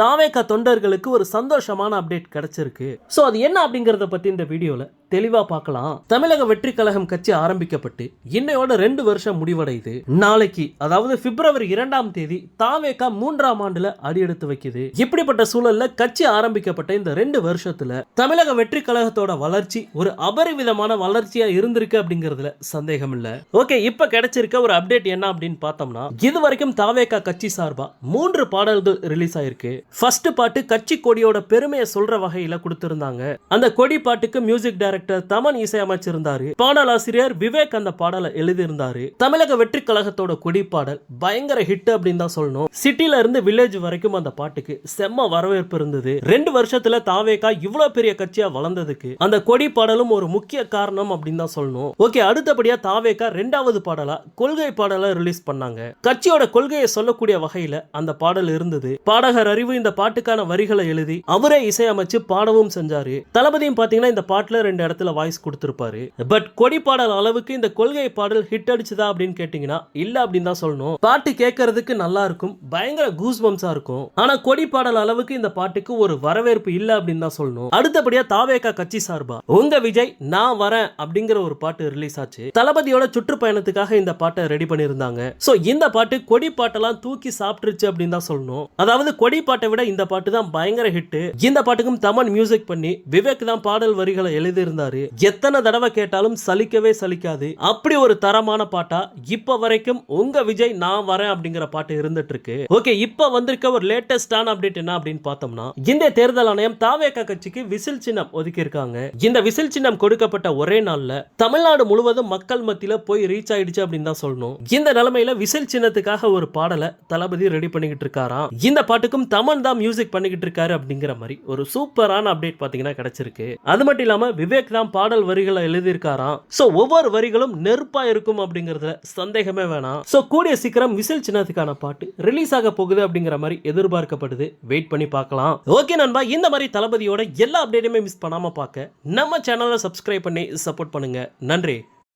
தாவேக்கா தொண்டர்களுக்கு ஒரு சந்தோஷமான அப்டேட் கிடைச்சிருக்கு. சோ அது என்ன அப்படிங்கறத பத்தி இந்த வீடியோல தெளிவா பார்க்கலாம். தமிழக வெற்றி கழகம் கட்சி ஆரம்பிக்கப்பட்டு இன்னையோட ரெண்டு வருஷம் முடிவடையுது. நாளைக்கு அதாவது பிப்ரவரி இரண்டாம் தேதி தாவேக்கா மூன்றாம் ஆண்டுல அடியெடுத்து வைக்குது. இப்படிப்பட்ட சூழல்ல கட்சி ஆரம்பிக்கப்பட்ட இந்த ரெண்டு வருஷத்துல தமிழக வெற்றி கழகத்தோட வளர்ச்சி ஒரு அபரிவிதமான வளர்ச்சியா இருந்திருக்கு அப்படிங்கறதுல சந்தேகம் இல்ல ஓகே இப்ப கிடைச்சிருக்க ஒரு அப்டேட் என்ன அப்படின்னு பார்த்தோம்னா இது வரைக்கும் தாவேக்கா கட்சி சார்பா மூன்று பாடல்கள் ரிலீஸ் ஆயிருக்கு. ஃபர்ஸ்ட் பாட்டு கட்சி கொடியோட பெருமையை சொல்ற வகையில கொடுத்திருந்தாங்க. அந்த கொடி பாட்டுக்கு மியூசிக் டைரக்டர் டைரக்டர் தமன் இசையமைச்சிருந்தாரு. பாடலாசிரியர் விவேக் அந்த பாடலை எழுதியிருந்தாரு. தமிழக வெற்றி கழகத்தோட கொடி பாடல் பயங்கர ஹிட் அப்படின்னு தான் சொல்லணும். சிட்டில இருந்து வில்லேஜ் வரைக்கும் அந்த பாட்டுக்கு செம்ம வரவேற்பு இருந்தது. ரெண்டு வருஷத்துல தாவேக்கா இவ்வளவு பெரிய கட்சியா வளர்ந்ததுக்கு அந்த கொடி பாடலும் ஒரு முக்கிய காரணம் அப்படின்னு தான் சொல்லணும். ஓகே அடுத்தபடியா தாவேக்கா ரெண்டாவது பாடலா கொள்கை பாடலை ரிலீஸ் பண்ணாங்க. கட்சியோட கொள்கையை சொல்லக்கூடிய வகையில அந்த பாடல் இருந்தது. பாடகர் அறிவு இந்த பாட்டுக்கான வரிகளை எழுதி அவரே இசையமைச்சு பாடவும் செஞ்சாரு. தளபதியும் பாத்தீங்கன்னா இந்த பாட்டுல ரெண்டு இடத்துல வாய்ஸ் கொடுத்திருப்பாரு. பட் கொடி பாடல் அளவுக்கு இந்த கொள்கை பாடல் ஹிட் அடிச்சுதா அப்படின்னு கேட்டீங்கன்னா இல்ல அப்படின்னு தான் சொல்லணும். பாட்டு கேட்கறதுக்கு நல்லா இருக்கும் பயங்கர கூஸ் பம்ஸா இருக்கும். ஆனா கொடி பாடல் அளவுக்கு இந்த பாட்டுக்கு ஒரு வரவேற்பு இல்ல அப்படின்னு தான் சொல்லணும். அடுத்தபடியா தாவேகா கட்சி சார்பா. உங்க விஜய் நான் வரேன் அப்படிங்கிற ஒரு பாட்டு ரிலீஸ் ஆச்சு. தளபதியோட சுற்றுப்பயணத்துக்காக இந்த பாட்டை ரெடி பண்ணியிருந்தாங்க. சோ இந்த பாட்டு கொடி பாட்டெல்லாம் தூக்கி சாப்பிட்டுருச்சு அப்படின்னு தான் சொல்லணும். அதாவது கொடி பாட்டை விட இந்த பாட்டு தான் பயங்கர ஹிட் இந்த பாட்டுக்கும் தமன் மியூசிக் பண்ணி விவேக் தான் பாடல் வரிகளை எழுதியிருந்தார். எத்தனை தடவை கேட்டாலும் சலிக்கவே சலிக்காது. அப்படி ஒரு தரமான பாட்டா இப்ப வரைக்கும் உங்க விஜய் நான் வரேன் அப்படிங்கிற பாட்டு இருந்துட்டு இருக்கு ஓகே இப்ப வந்திருக்க ஒரு லேட்டஸ்டான அப்டேட் என்ன அப்படின்னு பார்த்தோம்னா இந்த தேர்தல் ஆணையம் தாவேக கட்சிக்கு விசில் சின்னம் ஒதுக்கி இருக்காங்க இந்த விசில் சின்னம் கொடுக்கப்பட்ட ஒரே நாள்ல தமிழ்நாடு முழுவதும் மக்கள் மத்தியில போய் ரீச் ஆயிடுச்சு அப்படின்னு தான் சொல்லணும். இந்த நிலைமையில விசில் சின்னத்துக்காக ஒரு பாடலை தளபதி ரெடி பண்ணிக்கிட்டு இருக்காராம் இந்த பாட்டுக்கும் தமன் தான் மியூசிக் பண்ணிக்கிட்டு இருக்காரு அப்படிங்கிற மாதிரி ஒரு சூப்பரான அப்டேட் பாத்தீங்கன்னா கிடைச்சிருக்கு. அது மட்டும் இல்லாம விவேக் தான் பாடல் வரிகளை எழுதியிருக்காராம். ஸோ ஒவ்வொரு வரிகளும் நெருப்பாக இருக்கும் அப்படிங்கிறதுல சந்தேகமே வேணாம். ஸோ கூடிய சீக்கிரம் விசில் சின்னத்துக்கான பாட்டு ரிலீஸ் ஆக போகுது அப்படிங்கிற மாதிரி எதிர்பார்க்கப்படுது. வெயிட் பண்ணி பார்க்கலாம். ஓகே நண்பா இந்த மாதிரி தளபதியோட எல்லா அப்டேட்டுமே மிஸ் பண்ணாமல் பார்க்க நம்ம சேனலை சப்ஸ்கிரைப் பண்ணி சப்போர்ட் பண்ணுங்க. நன்றி.